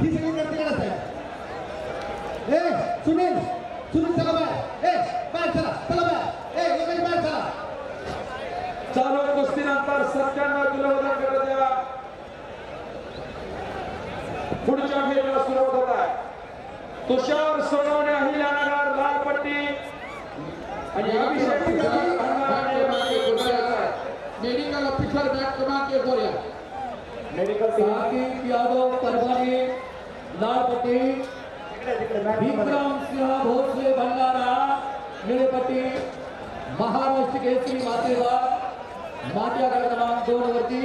ही सगळी गर्दी करत आहे. ए सुनील सुनील चला ए बाय चला चला ए चला. चालू कुस्तीनंतर सत्त्याण्णव किलो वजन गटाच्या पुढच्या फेरीला सुरुवात होत आहे. तुषार सोनवणे अहिल्यानगर लाल पट्टी आणि अभिषेक. मेडिकल ऑफिसर बॅट क्रमांक एक वर या मेडिकल यादव परभणी लालपट्टी विक्रम सिंह भोसले भंडारा निळेपट्टी महाराष्ट्र केसरी मातेवा माती आघाडी क्रमांक दोन वरती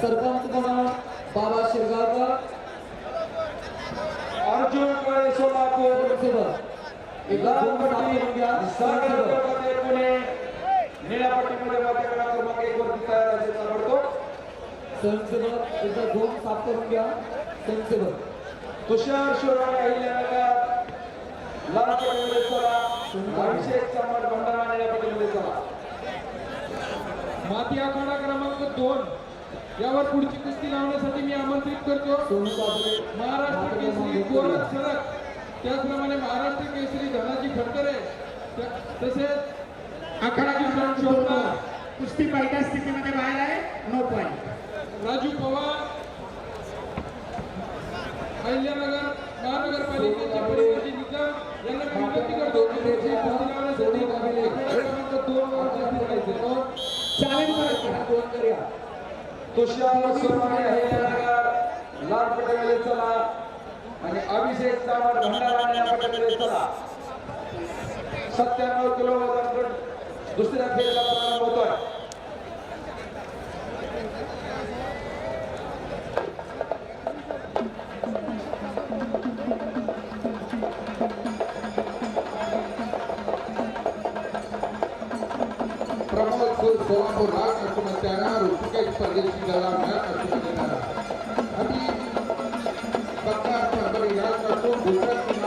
सरपंच म्हणून बाबा शिरगावकर अर्जुन काळे सोलापूर सोबत. देवकते पुणे क्रमांक एक वरती तयार एकदा दोन साफ करून घ्या स्वयंसेवक तुषार शिरोळे अहिल्यानगर लाल पट्टीमध्ये चला अभिषेक चव्हाण भंडारा निळ्या पट्टीमध्ये चला माती आखाडा क्रमांक दोन. यावर पुढची कुस्ती लावण्यासाठी मी आमंत्रित करतो. महाराष्ट्र केसरी गोरख सडक. त्याचप्रमाणे महाराष्ट्र केसरी धनाजी खडकरे तसेच आखाडा किशन शोभना कुस्ती पहिल्या स्थितीमध्ये बाहेर आहे. No point Raju Pawar. Ahilyanagar महानगरपालिकेचे प्रतिनिधी निकम यांना विनंती करतो की पुढची कुस्ती जोडी आखाडा क्रमांक दोन वर जाहीर करायचे तो चालेल करायचे हा दोन करूया. तुषार सोमाने अहिल्यानगर लाल पट्टीमध्ये चला. आणि अभिषेक चव्हाण भंडारा या पट्टीमध्ये चला. सत्त्याण्णव किलो वजन दुसऱ्या फेरीला प्रारंभ होतोय. प्रमोद फुल सोलापूर लाल कस्टमर तयार ऋषिकेश परदेशी दलाल लाल कस्टमर तयार अभी बक्कार परभणी लाल customer Gujarat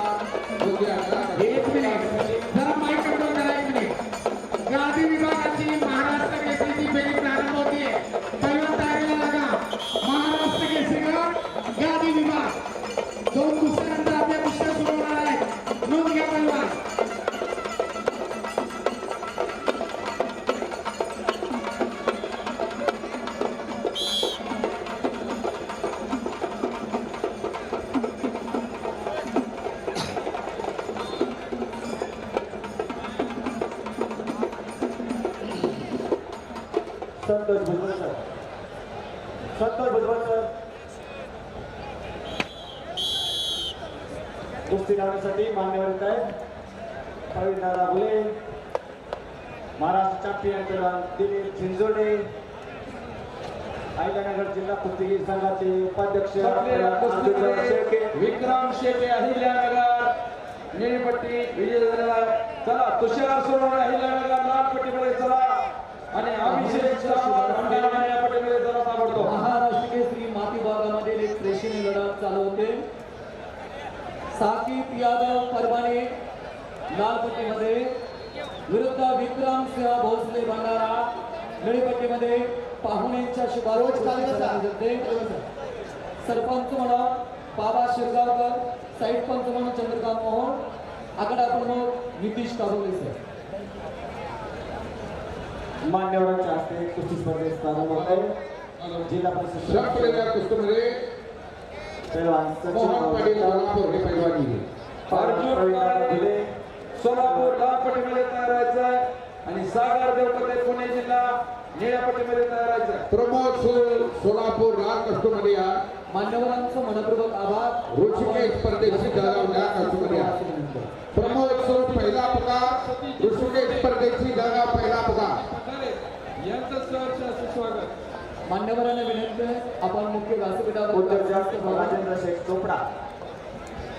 Santosh Bhujbal sir. Santosh Bhujbal sir. कुस्ती लावण्यासाठी मान्यवर येत आहेत प्रवीण दादा भुले महाराष्ट्र चॅम्पियन दिलीप झिंजोडे. अहिल्यानगर जिल्हा कुस्तीगीर संघाचे उपाध्यक्ष. विक्रम शेटे अहिल्यानगर. निळीपट्टी विजय चला तुषार सोनवणे अहिल्यानगर. लाल पट्टीमध्ये चला. आणि महाराष्ट्र केसरी माती भागामध्ये एक प्रेक्षणीय लढत चालू होते. साकिब यादव लालपट्टीमध्ये विरुद्ध विक्रम सिंह भोसले भंडारा निळीपट्टीमध्ये पाहुण्यांच्या सरपंच म्हणून बाबा शिरगावकर साईड पंच म्हणून चंद्रकांत मोहन आकडा प्रमुख नितीश काबोले सर. मान्यवरांच्या हस्ते कुस्ती स्पर्धेत प्रारंभ होत आहे. जिल्हा परिषद सोलापूर लाल पट्टीमध्ये तयार व्हायचं आहे आणि सागर देवकते पुणे जिल्हा निळ्या पट्टीमध्ये तयार व्हायचं. आहे प्रमोद सोलापूर लाल या. मान्यवरांचं मनपूर्वक आभार. ऋषिकेश परदेशी दलाल लाल कस्टमर या प्रमोद फुल पहिला पगार ऋषिकेश परदेशी दलाल पहिला पगार पठारे यांचं सहर्ष असं स्वागत मान्यवरांना विनंती आपण मुख्य व्यासपीठावर उद्योजक राजेंद्र शेख चोपडा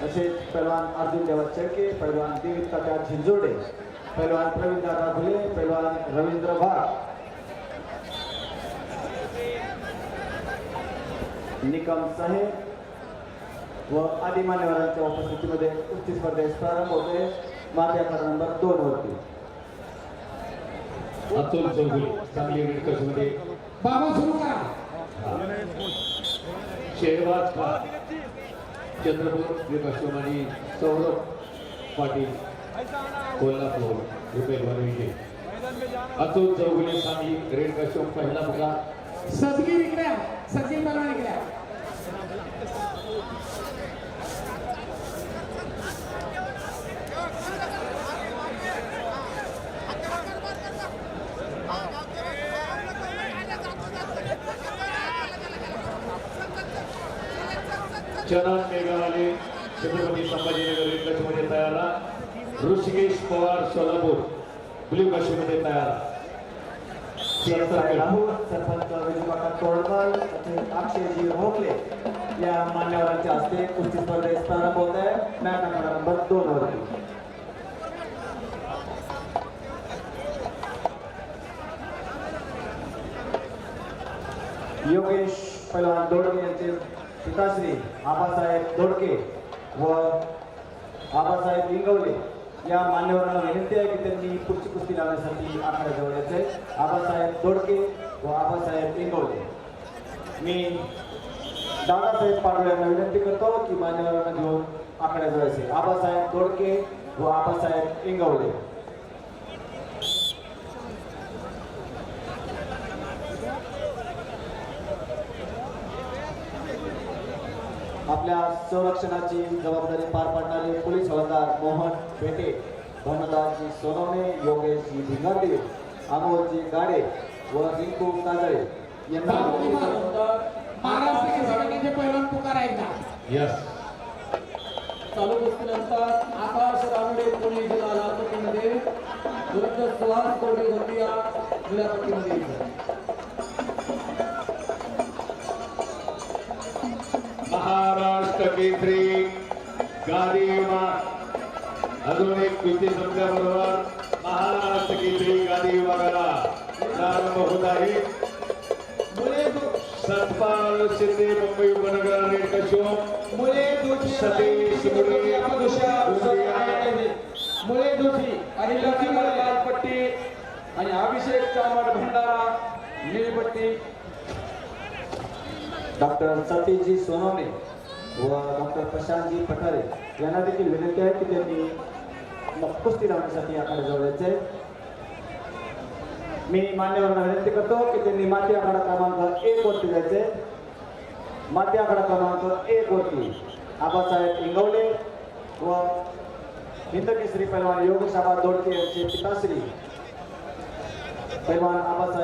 तसेच पैलवान अर्जुन देवा शेळके पैलवान देवित काका झिंजोडे पैलवान प्रवीण दादा भुले पैलवान रवींद्र भाग निकम साहेब व आदी मान्यवरांच्या उपस्थितीमध्ये कुस्ती स्पर्धेस प्रारंभ होते माझ्या नंबर दोन वरती. अतुल चौगुले सांगली मेडिकल्समध्ये बाबा सुरू करा. शेहबाज खान चंद्रपूर आणि सौरभ पाटील कोल्हापूर पैलवान विजय अतुल चौगुले सांगली रेड कश्यप पहिला बघा सदगीर इकडे आहे. सदगीर पहलवान चरण मेघावाले छत्रपती संभाजीनगर कश्यपमध्ये तयार ऋषिकेश पवार सोलापूर ब्ल्यू कश्यपमध्ये तयार सरपंच विजयकाका तोडकर तसेच अक्षयजी भोगले या मान्यवरांच्या हस्ते कुस्ती स्पर्धेत प्रारंभ होत आहे. मॅच आकडा नंबर दोन वरती योगेश पैलवान दोडके यांचे पिताश्री आबासाहेब दोडके व आबासाहेब इंगवले या मान्यवरांना विनंती आहे की त्यांनी पुढची कुस्ती लावण्यासाठी आकडे जवळचे आबासाहेब दोडके व आबासाहेब इंगवले. मी दादासाहेब पाडवे यांना विनंती करतो की मान्यवरांना घेऊन आकडे जवळचे आबासाहेब दोडके व आबासाहेब इंगवले. आपल्या संरक्षणाची जबाबदारी पार पाडणारे पोलीस हवालदार मोहन पेटे धर्मदासजी सोनवणे योगेशजी भिंगारदेव अमोलजी गाडे व रिंकू काजळे यांना. महाराष्ट्र पुकार यस चालू आकाश रानडे पुणे जिल्हा विरुद्ध सुहास गोंदिया केसरी गादी विभाग अजून एक कुस्ती संपल्याबरोबर महाराष्ट्र केसरी गादी विभागाला प्रारंभ होत आहे. सतपाल शिंदे मुंबई उपनगर रेड दोषी सतीश मुळे दोषी आणि लक्ष्मण लाल पट्टी आणि अभिषेक चामड भंडारा निळी पट्टी डॉक्टर सतीशजी सोनवणे. व डॉक्टर प्रशांतजी पठारे यांना देखील विनंती आहे की त्यांनी कुस्ती लावण्यासाठी आखाड्याजवळ यायचे मी मान्यवरांना विनंती करतो की त्यांनी माती आखाडा क्रमांक एक वरती जायचे माती आखाडा क्रमांक एक वरती आबासाहेब इंगवले व हिंद केसरी पैलवान योगेश आबा दोडके यांचे पिताश्री. पैलवान आबासाहेब